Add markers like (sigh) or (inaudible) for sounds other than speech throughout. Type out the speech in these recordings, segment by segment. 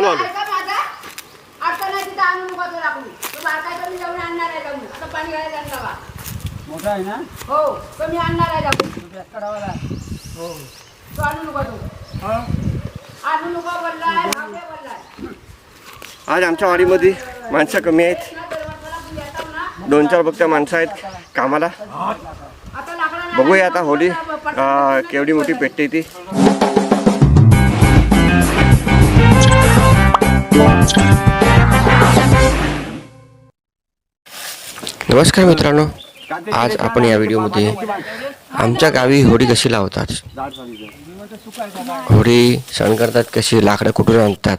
आलो. आलो. मोठा आहे ना? हो तो मी आणणार आहे जाऊन. करावा हो. तो आणू नको तो हा? आणू नको बोललाय आज आमच्या वाडीमध्ये माणसं कमी आहेत. दोन चार फक्त माणसं आहेत कामाला. बघूया आता होली. केवढी मोठी पेटते ती. नमस्कार. मित्रांनो आज आपण या व्हिडिओमध्ये आमच्या गावी होडी कशी लावतात? होडी सण करतात कशी लाकडं कुठून आणतात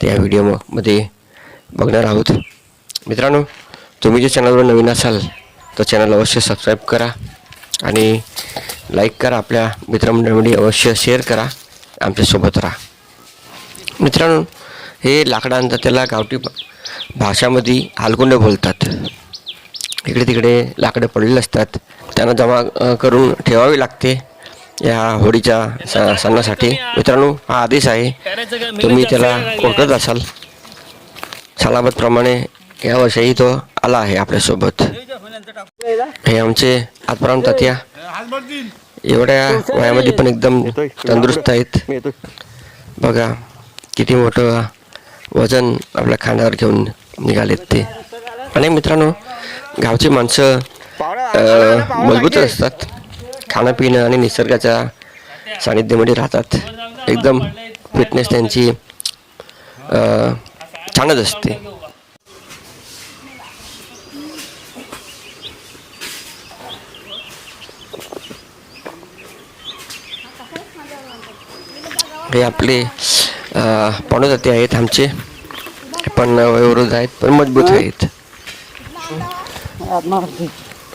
त्या व्हिडिओमध्ये बघणार आहोत. मित्रांनो तुम्ही जे चॅनलवर नवीन असाल तर चॅनल अवश्य सबस्क्राईब करा आणि लाईक करा आपल्या मित्रमंडळीमध्ये अवश्य शेअर करा आमच्यासोबत राहा. मित्रांनो हे लाकडांचा त्याला गावठी भाषामध्ये हालकुंडे बोलतात. इकडे तिकडे लाकडं पडलेले असतात. त्यांना जमा करून ठेवावी लागते या होळीच्या स- सणासाठी. मित्रांनो हा आदेश आहे. तुम्ही त्याला ओळखत असाल सलामतप्रमाणे या वर्षीही तो आला आहे आपल्यासोबत. हे आमचे आत्माराम तात्या. एवढ्या वयामध्ये पण एकदम तंदुरुस्त आहेत. बघा किती मोठं वजन आपल्या खांद्यावर घेऊन निघालेत ते. आणि मित्रांनो गावची माणसं मजबूतच मजबूत असतात. खाणं पिणं आणि निसर्गाच्या सानिध्यामध्ये राहतात. एकदम फिटनेस त्यांची छानच असते. हे आपले पाणोजाती आहेत आमचे पण वयोवृद्ध आहेत पण मजबूत आहेत.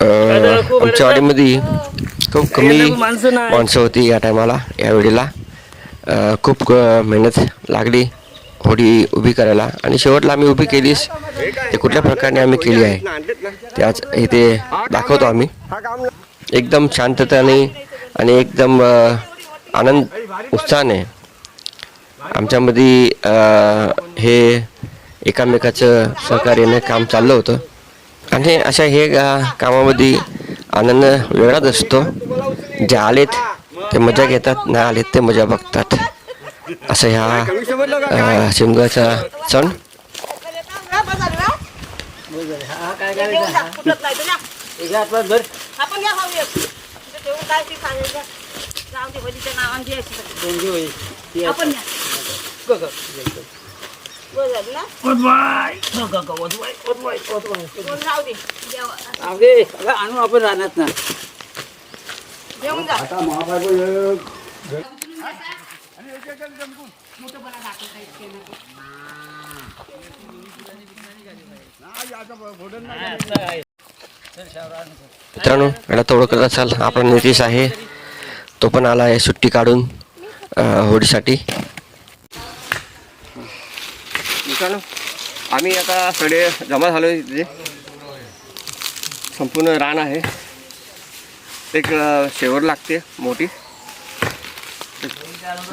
आमच्या वाडीमध्ये खूप कमी माणसं होती या टायमाला या वेळेला. खूप मेहनत लागली होडी उभी करायला. आणि शेवटला आम्ही उभी केलीस ते कुठल्या प्रकारे आम्ही केली आहे त्याच इथे दाखवतो आम्ही. एकदम शांततेने आणि एकदम आनंद उत्साहाने आमच्यामध्ये हे एकामेकाचं सहकार्याने काम चाललं होतं. आणि अशा हे कामामध्ये आनंद वेगळाच असतो. जे आलेत ते मजा घेतात नाही आलेत ते मजा बघतात. असं ह्या शिमगाचा सण. आपण ग- ना. कोण राहू दे. अगं, आणू आपण ना. जा. मित्रांनो याला तो ओळखत असाल. आपला नितीश आहे. तो पण आला आहे सुट्टी काढून अ, होडीसाठी. मित्रांनो आम्ही आता सगळे जमा झालो तिथे संपूर्ण रान आहे. एक शेवर शेवट लागते मोठी.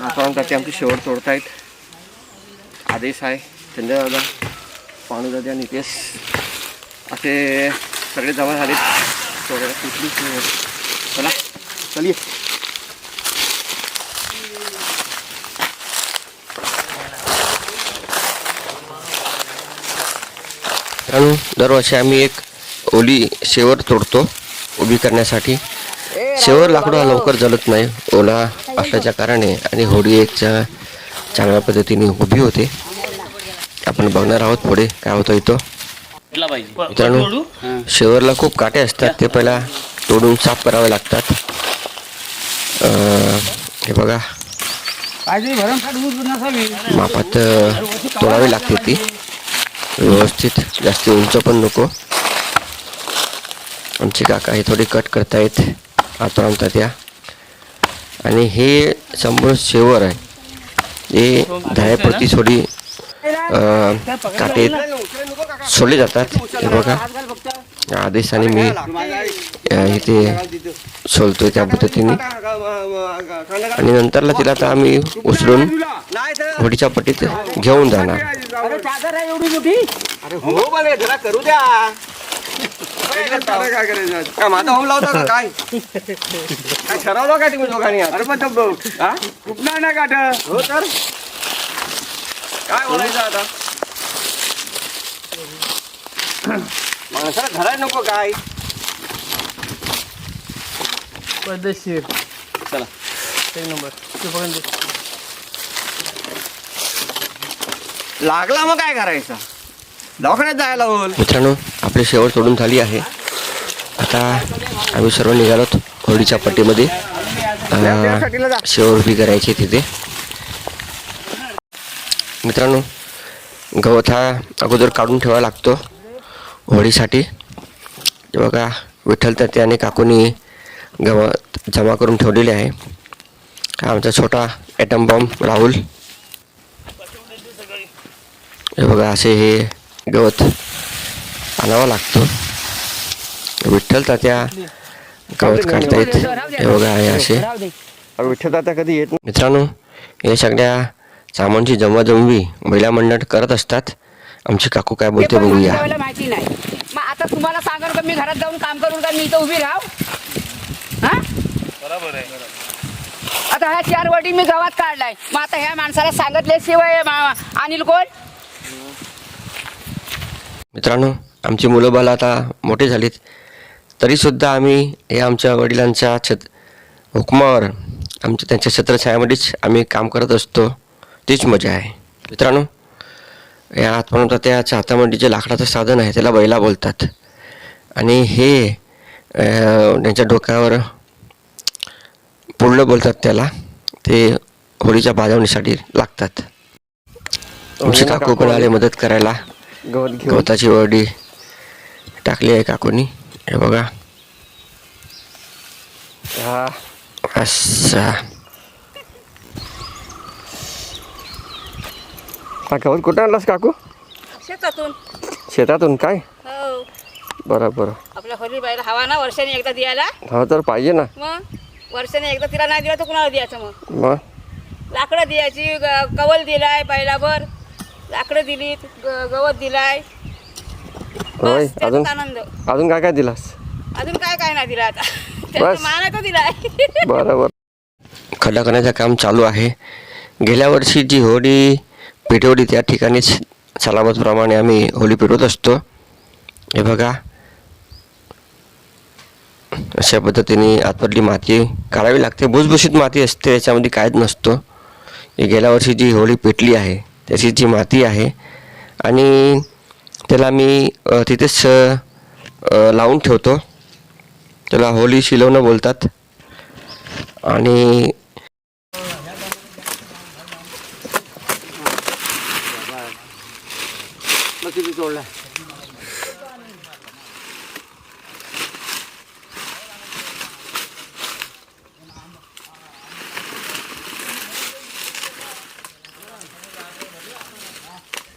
आपण त्याची आमची शेवट तोडतायत. आदेश आहे संजय दादा पाणू दादा नितेश. असे सगळे जमा झाले तोडायला चला चलिये. मित्रांनो दरवर्षी आम्ही एक ओली शेवर तोडतो उभी करण्यासाठी. शेवर लाकडं हा लवकर जलत नाही. ओला असल्याच्या कारणे आणि होडी एक चा- चांगल्या पद्धतीने उभी होते. आपण बघणार आहोत पुढे काय होतं इथं. मित्रांनो शेवरला खूप काटे असतात. ते पहिला तोडून साफ करावे लागतात. हे बघा. मापात तोडावी लागते ती. व्यवस्थित. जास्त उंच पण नको. आमचे काका हे थोडे कट करतायत. आतोराम त्या आणि हे संपूर्ण शेवर आहे. हे दह्यापुरती थोडी काटे सोडले जातात. हे बघा. आदेश आणि मी इथे सोलतोय त्या पद्धतीने. आणि नंतरला तिला आता आम्ही उचलून होडीच्या पट्टीत घेऊन जाणार. अरे चादर आहे एवढी मोठी? अरे हो बघ जरा करू द्या. काय करायचं काय माझा होम लावता का? काय? (laughs) काय ठरवलं काय तुम्ही दोघांनी अरे पण कुठला नाही काट हो तर? काय बोलायचं आता? माणसाला धरायला नको काय? पद्धतशीर. चला. एक नंबर तू पकडून दे लागला मग काय करायचं? दवाखान्यात जायला होईल. मित्रांनो आपली शेवट सोडून झाली आहे. आता आम्ही सर्व निघालोत होळीच्या पट्टीमध्ये शेवट उभी करायची तिथे. मित्रांनो गवत हा अगोदर काढून ठेवावा लागतो होळीसाठी. हे बघा विठ्ठल तर आणि काकूनी गवत जमा करून ठेवलेले आहे. आमचा छोटा ॲटम बॉम्ब राहुल. हे बघा असे हे गवत आणावा लागतो. विठ्ठल तात्या गवत काढतायत. हे बघा हे असे. विठ्ठल आता कधी येत मित्रांनो हे सगळ्या सामानची जमवाजमवी महिला मंडळ करत असतात. आमची काकू काय बोलते बघूया. माहिती नाही. मग आता तुम्हाला सांगाल का मी घरात जाऊन काम करून का मी इथं उभी राहू? हा? आता ह्या चार वडी मी गावात काढलाय. मग आता ह्या माणसाला सांगितल्याशिवाय मा- अनिल कोण? मित्रांनो आमची मुलं बाला आता मोठे झालीत. तरीसुद्धा आम्ही हे आमच्या वडिलांच्या छत हुकमावर आमच्या त्यांच्या छत्रछायामध्येच आम्ही काम करत असतो. तीच मजा आहे. मित्रांनो या आत्मनता त्याच्या हातामध्ये जे लाकडाचं साधन आहे त्याला बैला बोलतात. आणि हे त्यांच्या डोक्यावर पुढलं बोलतात त्याला ते होळीच्या बाजवणीसाठी लागतात. आमचे काकू पण आले मदत करायला? गवत गवताची वडी टाकली आहे काकूनी. हे बघा. हा. असा. गवत कुठं आणलास काकू? शेतातून. शेतातून काय? हो. बरं बरं. आपल्या होली बाईला हवा ना वर्षाने एकदा द्यायला? हा तर पाहिजे ना. मग? वर्षाने एकदा तिला नाही दिला तर कुणाला द्यायचं मग? मग? लाकडं द्यायची ग- कवल दिलाय बैलाभर लाकडं दिली गवत दिलाय. होय बस अजून? आनंद. अजून काय काय दिलास? अजून काय काय नाही दिला आता. त्याचा मानाचं दिलाय बरं बरं खड्डा करण्याचं काम चालू आहे. गेल्या वर्षी जी होळी पेटवली त्या ठिकाणीच सलामतप्रमाणे आम्ही होळी पेटवत असतो. हे बघा. अशा पद्धतीने आतमधली माती काढावी लागते. भुसभुशीत माती असते त्याच्यामध्ये काहीच नसतो. ही गेल्या वर्षी जी होळी पेटली आहे त्याची जी माती आहे. आणि त्याला मी तिथेच लावून ठेवतो. त्याला होली शिलवणं बोलतात. आणि मग किती तोडला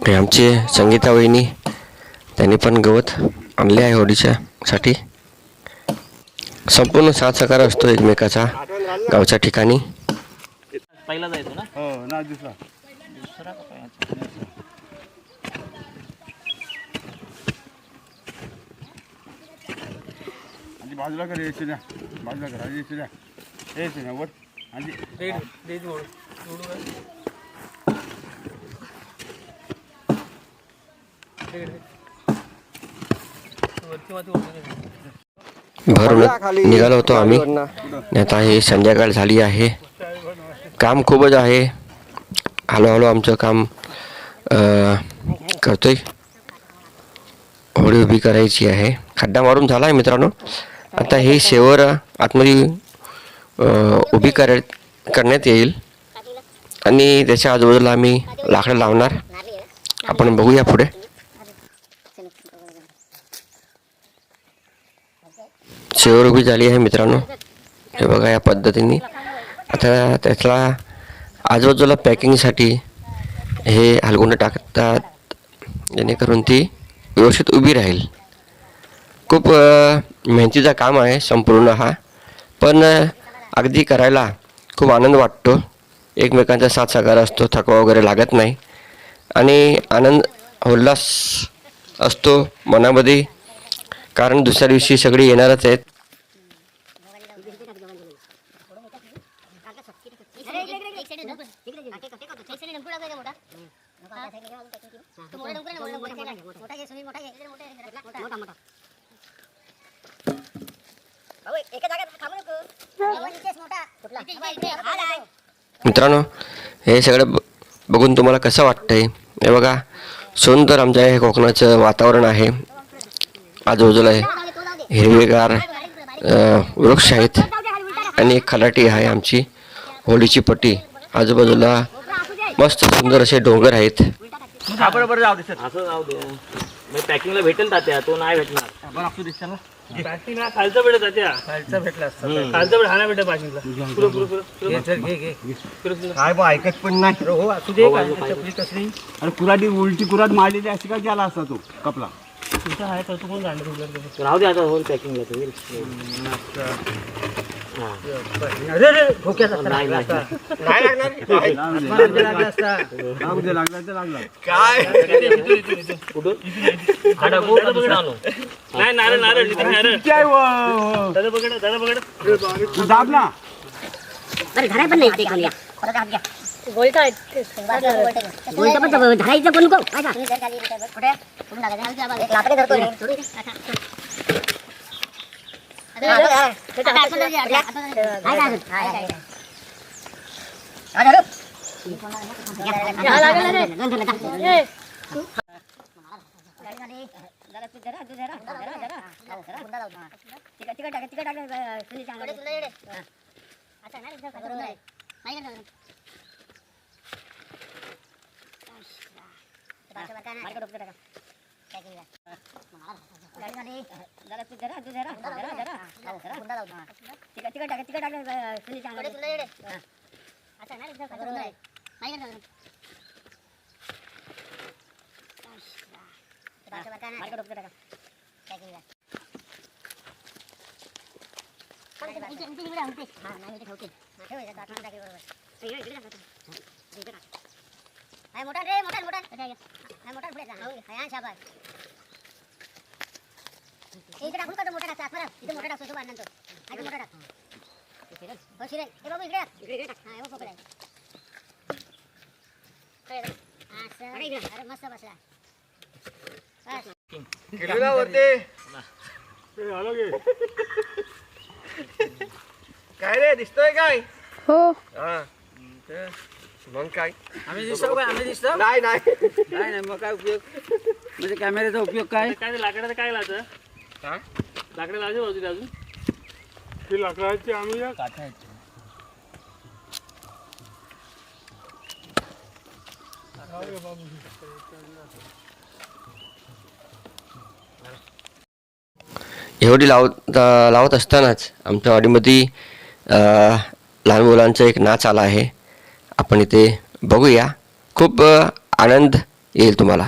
हे आमचे संगीता वहिनी त्यांनी पण गवत आणले आहे होडीच्या साठी. संपूर्ण साथ सकार असतो एकमेकाचा गावच्या ठिकाणी. पहिला जायचो ना? हो ना दुसरा. दुसरा बाजूला कर यायची ना बाजूला कर आधी यायची ना यायची ना वर. आधी दे दे दे ओढ. ओढू काय? दे, दे. वरची माती ओढून दे. भरून निघालो होतो आम्ही. आता हे संध्याकाळ झाली आहे. काम खूपच आहे. हळूहळू आमचं काम अं, करतोय. होडी उभी करायची आहे. खड्डा मारून झाला आहे मित्रांनो. आता हे शेवर आतमध्ये उभी कर करण्यात येईल. आणि त्याच्या आजूबाजूला आम्ही लाकडं लावणार. आपण बघूया पुढे. शेवर उभी झाली आहे मित्रांनो. हे बघा या पद्धतीने. आता त्याला आजूबाजूला पॅकिंगसाठी हे हलगुंड टाकतात. जेणेकरून ती व्यवस्थित उभी राहील. खूप मेहनतीचा काम आहे संपूर्ण हा. पण अगदी करायला खूप आनंद वाटतो. एकमेकांचा साथ सहाकार असतो थकवा वगैरे लागत नाही. आणि आनंद उल्हास असतो मनामध्ये. कारण दुसऱ्या दिवशी सगळी येणारच आहेत. मित्रांनो हे सगळं ब- बघून तुम्हाला कसं वाटतंय? हे बघा सुंदर आमच्या हे कोकणाचं वातावरण आहे. आजूबाजूला हे हिरवेगार अ, वृक्ष आहेत आणि एक खलाटी आहे आमची. होळीची पट्टी. आजूबाजूला मस्त सुंदर असे डोंगर आहेत. हा बरोबर जाऊ दे सर असं जाऊ दे. पॅकिंगला भेटेल तात्या तो नाही भेटणार. खालचं भेटत खालचं भेटलं असतं. खालचं भेट हा भेटत पॅकिंगला पुरं पुरं पुरं पुरं घे चल घे घे पुरं पुरं काय बा ऐकत पण नाही. हो असू दे काय चपली कसली अरे कुराडी उलटी कुराड मारलेली अशी काय केला असता तो कपला? तुझं आहे तर तू कोण जाणलं तुझ्या राहू दे आता होईल पॅकिंगला तो होईल अरे रे धोक्याचा नाही. नाही (laughs) नाही लागणार. लागला असता लागला तर लागला काय? हा टाकू दादा बघ आणू नाही नारळ नारळ तिथे नारळ. आहे व? दादा बघ दादा बघ दाब ना गोलता गोलता पण धरायचं पण नको अच्छा कुठे कुठून लागायचं लाकडे धरतो थोडी तिकट तिकट टाक तिकट टाक इकडे इकडे मोठा रे मोठा मोठा मोठा पुढे जा हा शाबास इकडे टाकून का तो मोठा टाकता आत्मा इथे मोठा टाकतो तो बांधतो इथे मोठा टाक हो शिरे ए बाबू इकडे टाक. इकडे टाक हा हो पकडा अरे इकडे अरे मस्त बसला बस कितीला वरते काय रे दिसतोय काय हो हा ते, मग काय? आम्ही दिसतो काय आम्ही दिसतो? नाही नाही. नाही नाही मग काय उपयोग? म्हणजे कॅमेऱ्याचा उपयोग काय? काय ते लाकडाचं काय लावतं? हा? लाकडं लावते बाजूला अजून? ती लाकडाची आम्ही एवढी लावत लावत असतानाच आमच्या वाडीमध्ये अ, लहान मुलांचा एक नाच आला आहे. आपण इथे बघूया. खूप आनंद येईल तुम्हाला.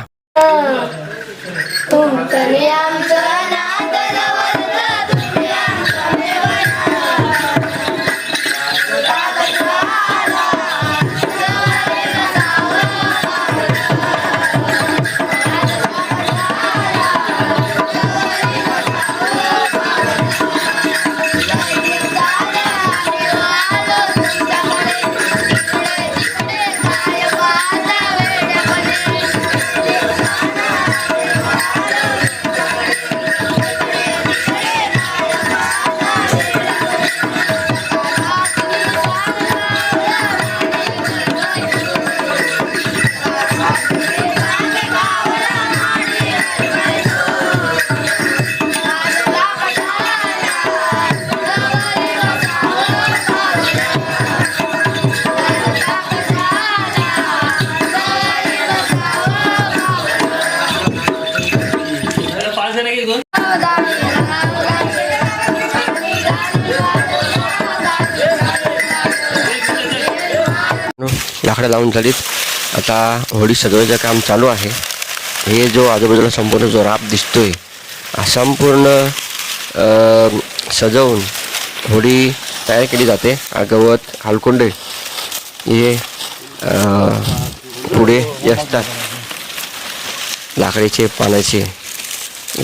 पाखरं लावून झालीत. आता होळी सजवायचं काम चालू आहे. हे जो आजूबाजूला संपूर्ण जो राब दिसतोय संपूर्ण सजवून होडी तयार केली जाते. हा गवत हालकुंडे हे पुढे असतात. लाकडीचे पानाचे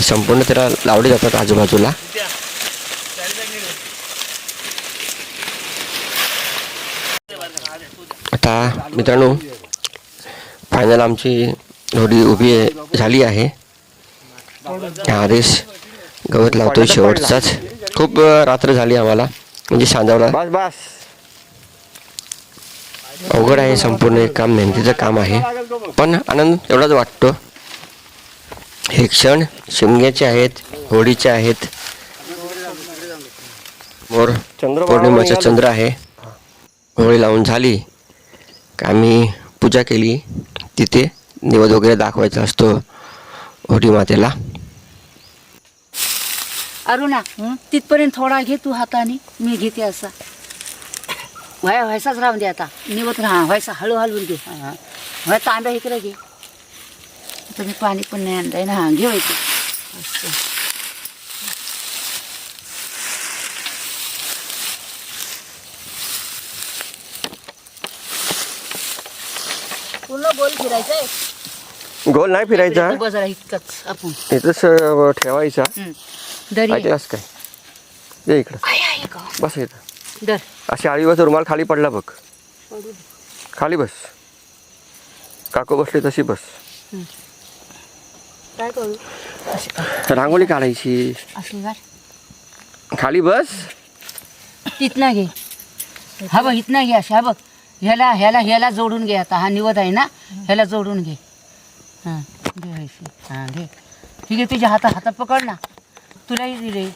संपूर्ण त्याला लावले जातात आजूबाजूला. आता मित्रांनो फायनल आमची होडी उभी झाली आहे. हा आदेश गवत लावतोय शेवटचाच. खूप रात्र झाली आम्हाला. म्हणजे सांजावला. अवघड आहे संपूर्ण हे काम मेहनतीचं काम आहे. पण आनंद एवढाच वाटतो. हे क्षण शिमग्याचे आहेत होळीचे आहेत. मोर पौर्णिमेचं चंद्र आहे. होळी लावून झाली. आम्ही पूजा केली. तिथे निवद वगैरे दाखवायचा असतो होळी मातेला. अरुणा तिथपर्यंत थोडा घे तू हाताने. मी घेते असा. व्हाय व्हायचाच राहून दे आता. निवत राहा. व्हायचा हळू हलवून घे व्हाय तांब्या इकडे घे. आता मी पाणी पण नाही आणलंय ना हा घे व्हायचं असं. गोल फिरायचंय गोल नाही फिरायचा? बस जरा इतकंच आपण. इथंच अ, ठेवायचा. दरी असं काय? ये इकडं. आहे, आहे का? बस इथं. दर. अशी आळी बस रुमाल खाली पडला बघ. खाली बस. काकू बसली तशी बस. काय करू? रांगोळी काढायची. खाली बस. तिथनं घे. हा बघ इथनं घे अशा हा बघ. ह्याला ह्याला ह्याला जोडून घे आता. हा निवत आहे ना? ह्याला जोडून घे. हां घे हां घे ठीक आहे तुझ्या हाता हातात पकड ना. तुलाही दिले.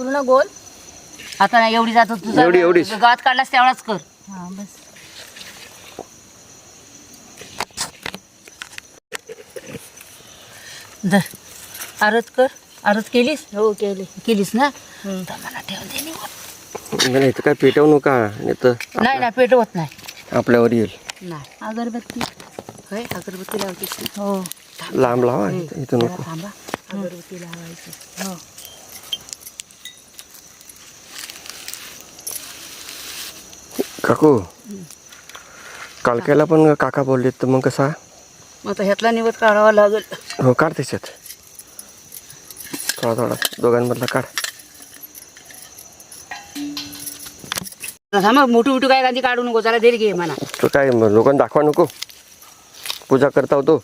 पूर्ण गोल? आता नाही एवढी जातो तुझा. एवढी- एवढीच. गावात काढलास तेवढाच कर. हा बस. धर. आरत कर. आरत केलीस? हो केली. केलीस ना? तर मला ठेवून दे इथं काय पेटवू नका. नाही तर नाही नाही पेटवत नाही. आपल्यावर येईल. नाही. अगरबत्ती. होय? अगरबत्ती लावतीस ना? हो. लांब लावा इथं इथं नको. थांबा. अगरबत्ती लावायची. हो. काकू कालक्याला पण काका बोलले तर मग कसा? मग आता ह्यातला निवड काढावा लागेल. हो काढ त्याच्यात. थोडा थोडा दोघांमधला काढ. थांबा मोठी मोठी काय गांधी काढू नको जरा देर घे म्हणा तो काय मग लोकांना दाखवा नको. पूजा करता होतो.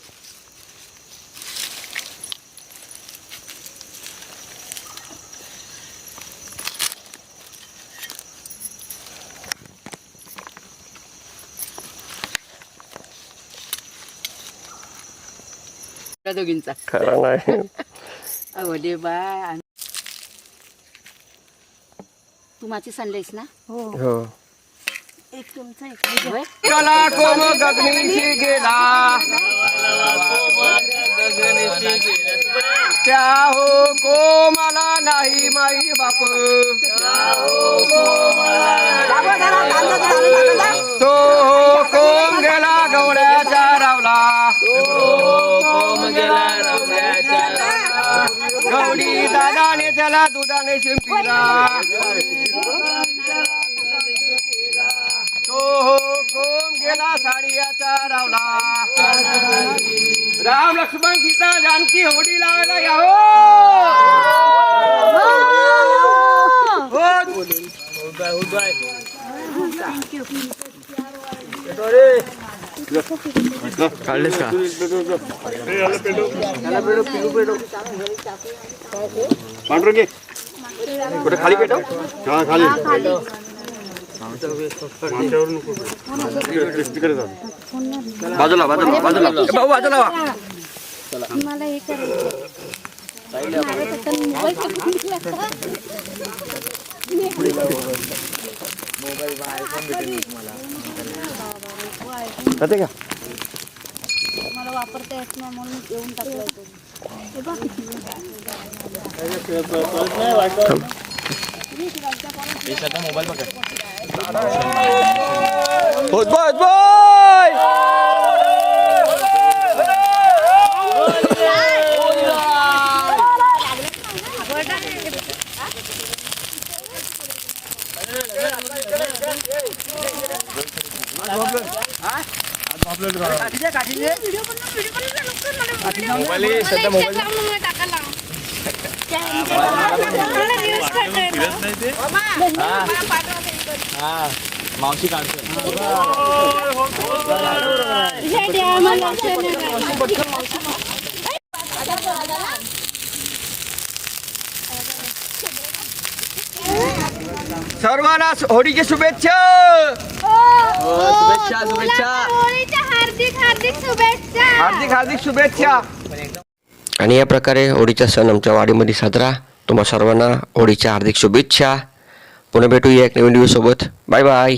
दोघींचा. खरा नाही. अवडे बाय आणि- तू माझी सांडलीस ना? हो. होय? चला कोम गगनीशी गेला. त्या हो कोमाला नाही माई बाप. तो हो कोम गेला गवड्याच्या रावला. गवडी दादाने त्याला दुधाने शिंपिला. कोम गेला साडियाचा रावला राम लक्ष्मण सीता जानकी होडी लावायला या हो काढलेस का पांढरं घे कुठे खाली पेटव हा खाली बाजूला बाजूला बाजूला भाऊ बाजूला वा. मला हे करायचं मोबाईल का वापरता येत नाही म्हणून येऊन टाकलं होत উঠবো উঠবো মোবাইলে সদ্যা মোবাইল টাকা লাও बोय होत बोय सर्वांना होळीची शुभेच्छा! शुभेच्छा शुभेच्छा. हार्दिक हार्दिक शुभेच्छा. हार्दिक हार्दिक शुभेच्छा! आणि या प्रकारे होळीचा सण आमच्या वाडीमध्ये साजरा. तुम्हा सर्वांना होळीच्या हार्दिक शुभेच्छा. पुन्हा भेटूया एक नवीन व्हिडिओसोबत बाय बाय